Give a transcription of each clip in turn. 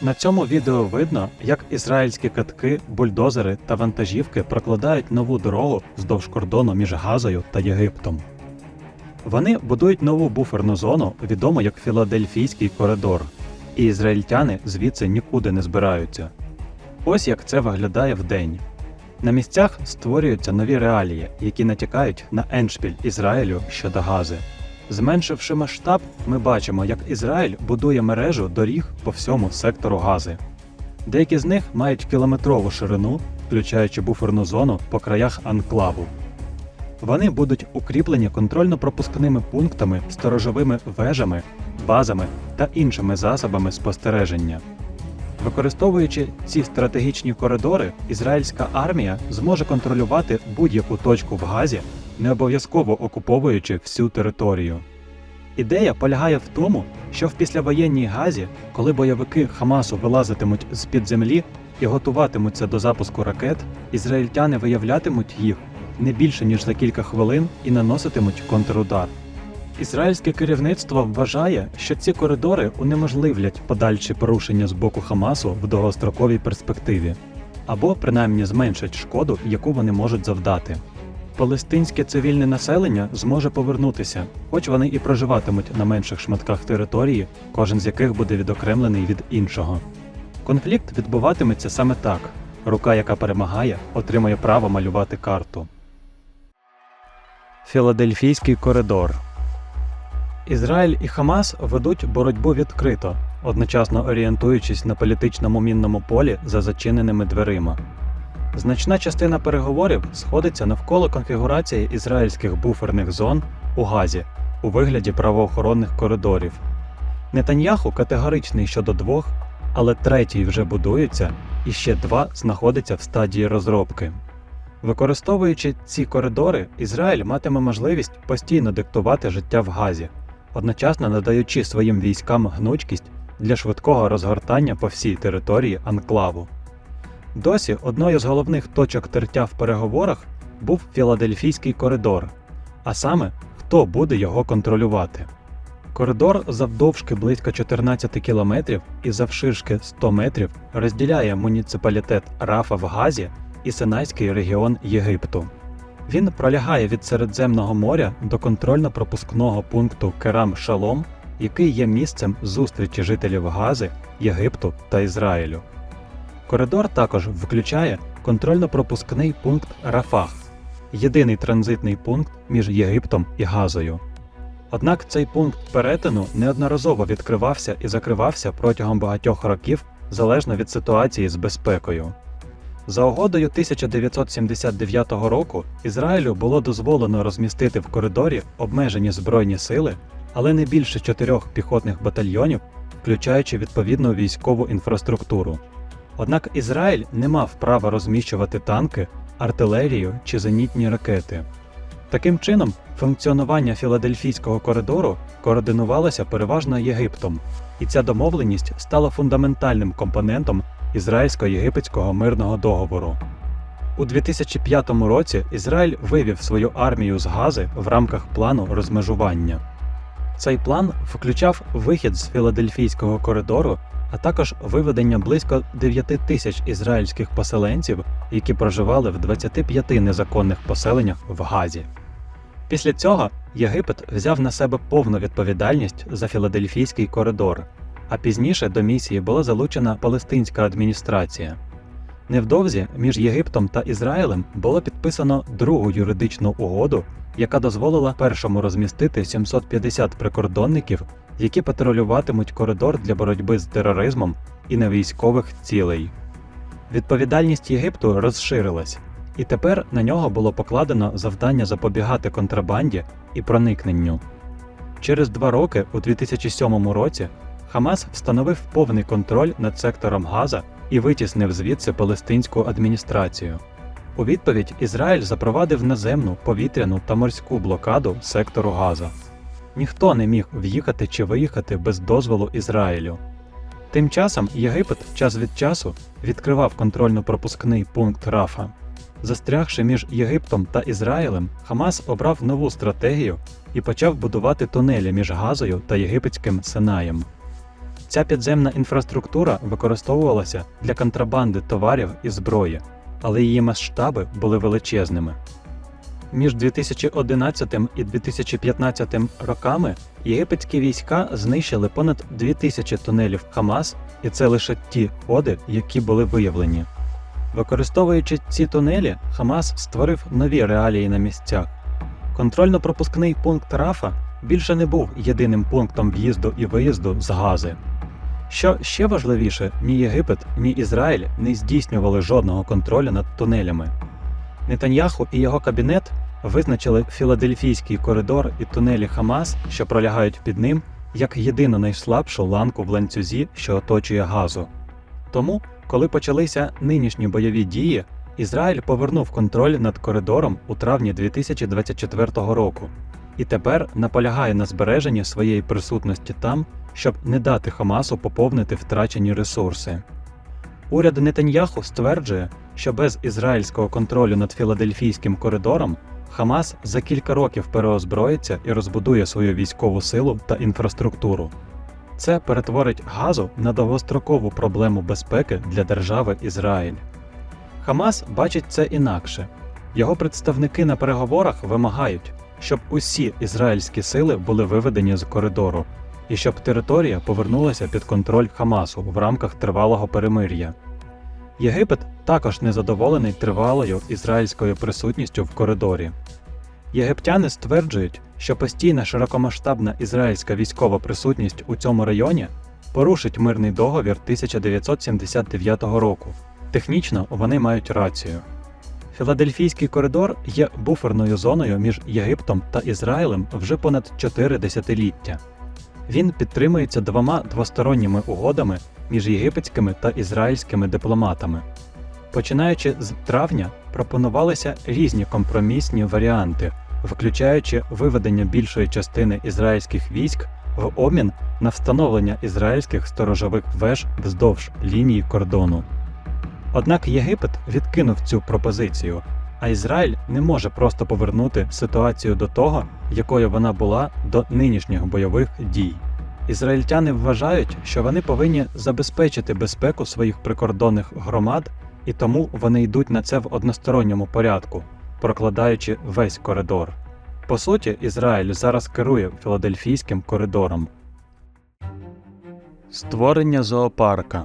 На цьому відео видно, як ізраїльські катки, бульдозери та вантажівки прокладають нову дорогу вздовж кордону між Газою та Єгиптом. Вони будують нову буферну зону, відому як Філадельфійський коридор, і ізраїльтяни звідси нікуди не збираються. Ось як це виглядає вдень. На місцях створюються нові реалії, які натякають на еншпіль Ізраїлю щодо Гази. Зменшивши масштаб, ми бачимо, як Ізраїль будує мережу доріг по всьому сектору Гази. Деякі з них мають кілометрову ширину, включаючи буферну зону по краях анклаву. Вони будуть укріплені контрольно-пропускними пунктами, сторожовими вежами, базами та іншими засобами спостереження. Використовуючи ці стратегічні коридори, ізраїльська армія зможе контролювати будь-яку точку в Газі, не обов'язково окуповуючи всю територію. Ідея полягає в тому, що в післявоєнній Газі, коли бойовики Хамасу вилазитимуть з під землі і готуватимуться до запуску ракет, ізраїльтяни виявлятимуть їх не більше ніж за кілька хвилин і наноситимуть контрудар. Ізраїльське керівництво вважає, що ці коридори унеможливлять подальші порушення з боку Хамасу в довгостроковій перспективі, або принаймні зменшать шкоду, яку вони можуть завдати. Палестинське цивільне населення зможе повернутися, хоч вони і проживатимуть на менших шматках території, кожен з яких буде відокремлений від іншого. Конфлікт відбуватиметься саме так: рука, яка перемагає, отримає право малювати карту. Філадельфійський коридор Ізраїль і Хамас ведуть боротьбу відкрито, одночасно орієнтуючись на політичному мінному полі за зачиненими дверима. Значна частина переговорів сходиться навколо конфігурації ізраїльських буферних зон у Газі у вигляді правоохоронних коридорів. Нетаньяху категоричний щодо двох, але третій вже будується, і ще два знаходяться в стадії розробки. Використовуючи ці коридори, Ізраїль матиме можливість постійно диктувати життя в Газі, одночасно надаючи своїм військам гнучкість для швидкого розгортання по всій території анклаву. Досі одною з головних точок тертя в переговорах був Філадельфійський коридор, а саме хто буде його контролювати. Коридор завдовжки близько 14 кілометрів і завширшки 100 метрів розділяє муніципалітет Рафа в Газі і Синайський регіон Єгипту. Він пролягає від Середземного моря до контрольно-пропускного пункту Керам Шалом, який є місцем зустрічі жителів Гази, Єгипту та Ізраїлю. Коридор також включає контрольно-пропускний пункт Рафах, єдиний транзитний пункт між Єгиптом і Газою. Однак цей пункт перетину неодноразово відкривався і закривався протягом багатьох років залежно від ситуації з безпекою. За угодою 1979 року Ізраїлю було дозволено розмістити в коридорі обмежені збройні сили, але не більше чотирьох піхотних батальйонів, включаючи відповідну військову інфраструктуру. Однак Ізраїль не мав права розміщувати танки, артилерію чи зенітні ракети. Таким чином, функціонування Філадельфійського коридору координувалося переважно Єгиптом, і ця домовленість стала фундаментальним компонентом ізраїльсько-єгипетського мирного договору. У 2005 році Ізраїль вивів свою армію з Гази в рамках плану розмежування. Цей план включав вихід з Філадельфійського коридору, а також виведення близько 9 тисяч ізраїльських поселенців, які проживали в 25 незаконних поселеннях в Газі. Після цього Єгипет взяв на себе повну відповідальність за Філадельфійський коридор, а пізніше до місії була залучена палестинська адміністрація. Невдовзі між Єгиптом та Ізраїлем було підписано другу юридичну угоду, яка дозволила першому розмістити 750 прикордонників, які патрулюватимуть коридор для боротьби з тероризмом і невійськових цілей. Відповідальність Єгипту розширилась, і тепер на нього було покладено завдання запобігати контрабанді і проникненню. Через два роки, у 2007 році, Хамас встановив повний контроль над сектором Газа і витіснив звідси палестинську адміністрацію. У відповідь Ізраїль запровадив наземну, повітряну та морську блокаду сектору Газа. Ніхто не міг в'їхати чи виїхати без дозволу Ізраїлю. Тим часом Єгипет час від часу відкривав контрольно-пропускний пункт Рафа. Застрягши між Єгиптом та Ізраїлем, Хамас обрав нову стратегію і почав будувати тунелі між Газою та єгипетським Синаєм. Ця підземна інфраструктура використовувалася для контрабанди товарів і зброї, але її масштаби були величезними. Між 2011 і 2015 роками єгипетські війська знищили понад 2000 тунелів Хамас, і це лише ті ходи, які були виявлені. Використовуючи ці тунелі, Хамас створив нові реалії на місцях. Контрольно-пропускний пункт Рафа більше не був єдиним пунктом в'їзду і виїзду з Гази. Що ще важливіше, ні Єгипет, ні Ізраїль не здійснювали жодного контролю над тунелями. Нетаньяху і його кабінет визначили Філадельфійський коридор і тунелі Хамас, що пролягають під ним, як єдину найслабшу ланку в ланцюзі, що оточує газу. Тому, коли почалися нинішні бойові дії, Ізраїль повернув контроль над коридором у травні 2024 року і тепер наполягає на збереженні своєї присутності там, щоб не дати Хамасу поповнити втрачені ресурси. Уряд Нетаньяху стверджує, що без ізраїльського контролю над Філадельфійським коридором Хамас за кілька років переозброїться і розбудує свою військову силу та інфраструктуру. Це перетворить газу на довгострокову проблему безпеки для держави Ізраїль. Хамас бачить це інакше. Його представники на переговорах вимагають, щоб усі ізраїльські сили були виведені з коридору, і щоб територія повернулася під контроль Хамасу в рамках тривалого перемир'я. Єгипет також незадоволений тривалою ізраїльською присутністю в коридорі. Єгиптяни стверджують, що постійна широкомасштабна ізраїльська військова присутність у цьому районі порушить мирний договір 1979 року. Технічно вони мають рацію. Філадельфійський коридор є буферною зоною між Єгиптом та Ізраїлем вже понад 4 десятиліття. Він підтримується двома двосторонніми угодами між єгипетськими та ізраїльськими дипломатами. Починаючи з травня, пропонувалися різні компромісні варіанти, включаючи виведення більшої частини ізраїльських військ в обмін на встановлення ізраїльських сторожових веж вздовж лінії кордону. Однак Єгипет відкинув цю пропозицію, а Ізраїль не може просто повернути ситуацію до того, якою вона була до нинішніх бойових дій. Ізраїльтяни вважають, що вони повинні забезпечити безпеку своїх прикордонних громад, і тому вони йдуть на це в односторонньому порядку, прокладаючи весь коридор. По суті, Ізраїль зараз керує Філадельфійським коридором. Створення зоопарка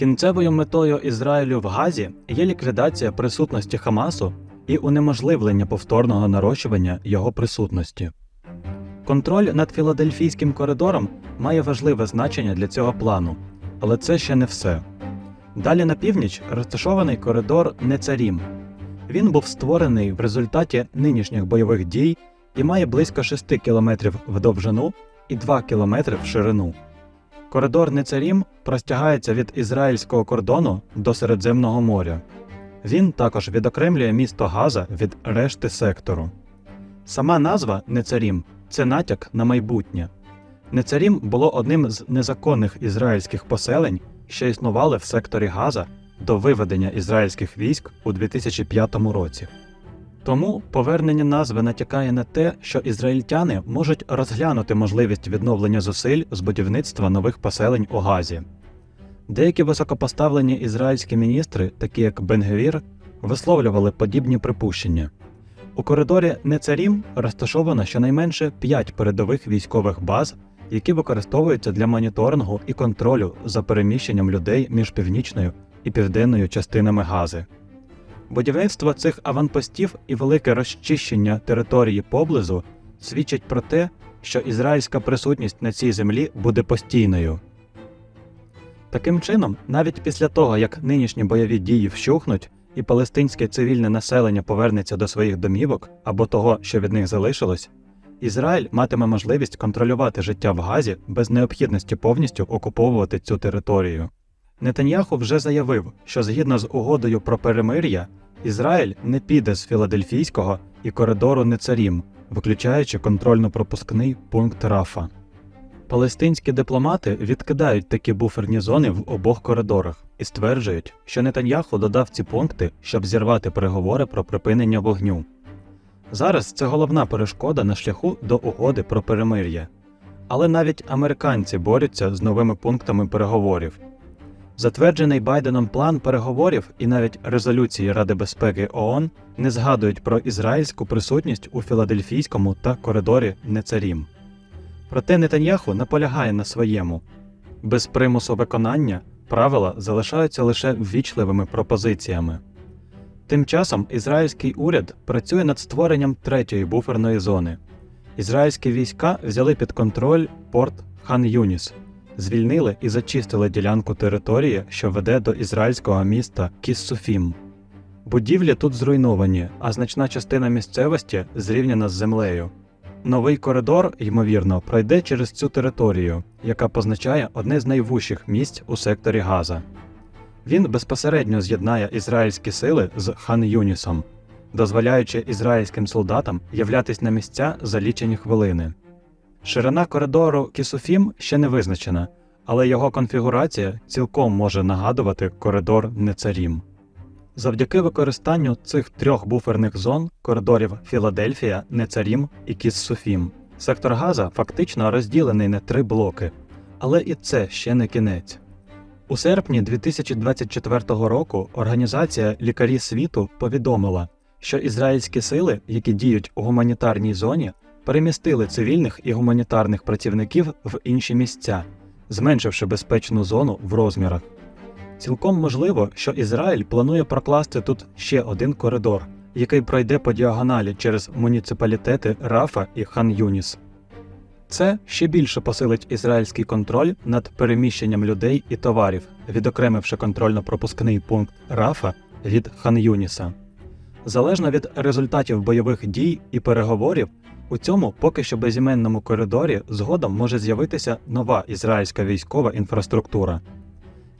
Кінцевою метою Ізраїлю в Газі є ліквідація присутності Хамасу і унеможливлення повторного нарощування його присутності. Контроль над Філадельфійським коридором має важливе значення для цього плану, але це ще не все. Далі на північ розташований коридор Нецарім. Він був створений в результаті нинішніх бойових дій і має близько 6 кілометрів в довжину і 2 кілометри в ширину. Коридор Нецарім простягається від ізраїльського кордону до Середземного моря. Він також відокремлює місто Газа від решти сектору. Сама назва Нецарім це натяк на майбутнє. Нецарім було одним з незаконних ізраїльських поселень, що існували в секторі Газа до виведення ізраїльських військ у 2005 році. Тому повернення назви натякає на те, що ізраїльтяни можуть розглянути можливість відновлення зусиль з будівництва нових поселень у Газі. Деякі високопоставлені ізраїльські міністри, такі як Бенгевір, висловлювали подібні припущення. У коридорі Нецарім розташовано щонайменше 5 передових військових баз, які використовуються для моніторингу і контролю за переміщенням людей між північною і південною частинами Гази. Будівництво цих аванпостів і велике розчищення території поблизу свідчать про те, що ізраїльська присутність на цій землі буде постійною. Таким чином, навіть після того, як нинішні бойові дії вщухнуть і палестинське цивільне населення повернеться до своїх домівок або того, що від них залишилось, Ізраїль матиме можливість контролювати життя в Газі без необхідності повністю окуповувати цю територію. Нетаньяху вже заявив, що згідно з угодою про перемир'я, Ізраїль не піде з Філадельфійського і коридору Нецарім, виключаючи контрольно-пропускний пункт Рафа. Палестинські дипломати відкидають такі буферні зони в обох коридорах і стверджують, що Нетаньяху додав ці пункти, щоб зірвати переговори про припинення вогню. Зараз це головна перешкода на шляху до угоди про перемир'я. Але навіть американці борються з новими пунктами переговорів. Затверджений Байденом план переговорів і навіть резолюції Ради безпеки ООН не згадують про ізраїльську присутність у Філадельфійському та коридорі Нецарім. Проте Нетаньяху наполягає на своєму. Без примусу виконання правила залишаються лише ввічливими пропозиціями. Тим часом ізраїльський уряд працює над створенням третьої буферної зони. Ізраїльські війська взяли під контроль порт Хан Юніс, звільнили і зачистили ділянку території, що веде до ізраїльського міста Кіссуфім. Будівлі тут зруйновані, а значна частина місцевості зрівняна з землею. Новий коридор, ймовірно, пройде через цю територію, яка позначає одне з найвужчих місць у секторі Газа. Він безпосередньо з'єднає ізраїльські сили з Хан Юнісом, дозволяючи ізраїльським солдатам являтись на місця за лічені хвилини. Ширина коридору Кісуфім ще не визначена, але його конфігурація цілком може нагадувати коридор Нецарім. Завдяки використанню цих трьох буферних зон коридорів Філадельфія, Нецарім і Кіссуфім, сектор Газа фактично розділений на три блоки, але і це ще не кінець. У серпні 2024 року Організація Лікарі світу повідомила, що ізраїльські сили, які діють у гуманітарній зоні, перемістили цивільних і гуманітарних працівників в інші місця, зменшивши безпечну зону в розмірах. Цілком можливо, що Ізраїль планує прокласти тут ще один коридор, який пройде по діагоналі через муніципалітети Рафа і Хан Юніс. Це ще більше посилить ізраїльський контроль над переміщенням людей і товарів, відокремивши контрольно-пропускний пункт Рафа від Хан Юніса. Залежно від результатів бойових дій і переговорів, у цьому поки що безіменному коридорі згодом може з'явитися нова ізраїльська військова інфраструктура.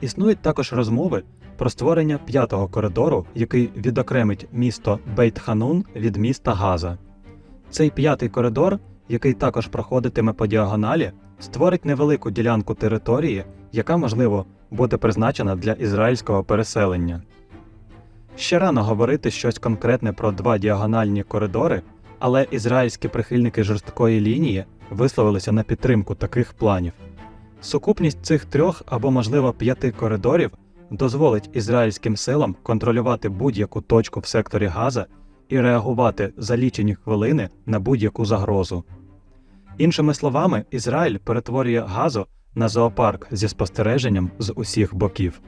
Існують також розмови про створення п'ятого коридору, який відокремить місто Бейт-Ханун від міста Газа. Цей п'ятий коридор, який також проходитиме по діагоналі, створить невелику ділянку території, яка, можливо, буде призначена для ізраїльського переселення. Ще рано говорити щось конкретне про два діагональні коридори, але ізраїльські прихильники жорсткої лінії висловилися на підтримку таких планів. Сукупність цих трьох або, можливо, п'яти коридорів дозволить ізраїльським силам контролювати будь-яку точку в секторі Газа і реагувати за лічені хвилини на будь-яку загрозу. Іншими словами, Ізраїль перетворює Газу на зоопарк зі спостереженням з усіх боків.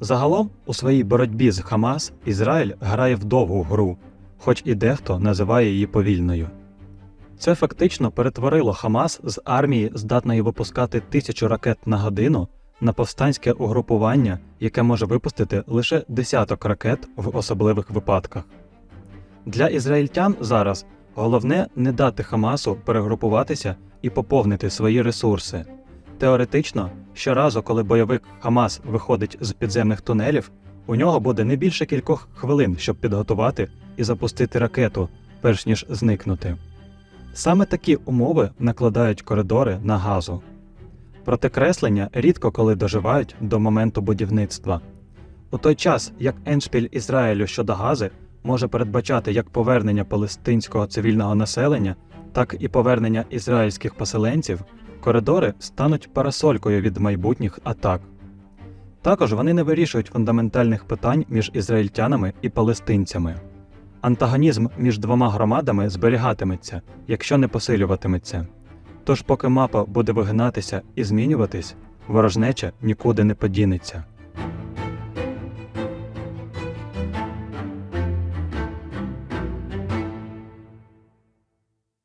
Загалом, у своїй боротьбі з Хамас Ізраїль грає в довгу гру, хоч і дехто називає її повільною. Це фактично перетворило Хамас з армії, здатної випускати тисячу ракет на годину, на повстанське угрупування, яке може випустити лише десяток ракет в особливих випадках. Для ізраїльтян зараз головне не дати Хамасу перегрупуватися і поповнити свої ресурси. Теоретично, щоразу, коли бойовик Хамас виходить з підземних тунелів, у нього буде не більше кількох хвилин, щоб підготувати і запустити ракету, перш ніж зникнути. Саме такі умови накладають коридори на газу. Проте креслення рідко коли доживають до моменту будівництва. У той час, як еншпіль Ізраїлю щодо гази може передбачати як повернення палестинського цивільного населення, так і повернення ізраїльських поселенців, коридори стануть парасолькою від майбутніх атак. Також вони не вирішують фундаментальних питань між ізраїльтянами і палестинцями. Антагонізм між двома громадами зберігатиметься, якщо не посилюватиметься. Тож, поки мапа буде вигинатися і змінюватись, ворожнеча нікуди не подінеться.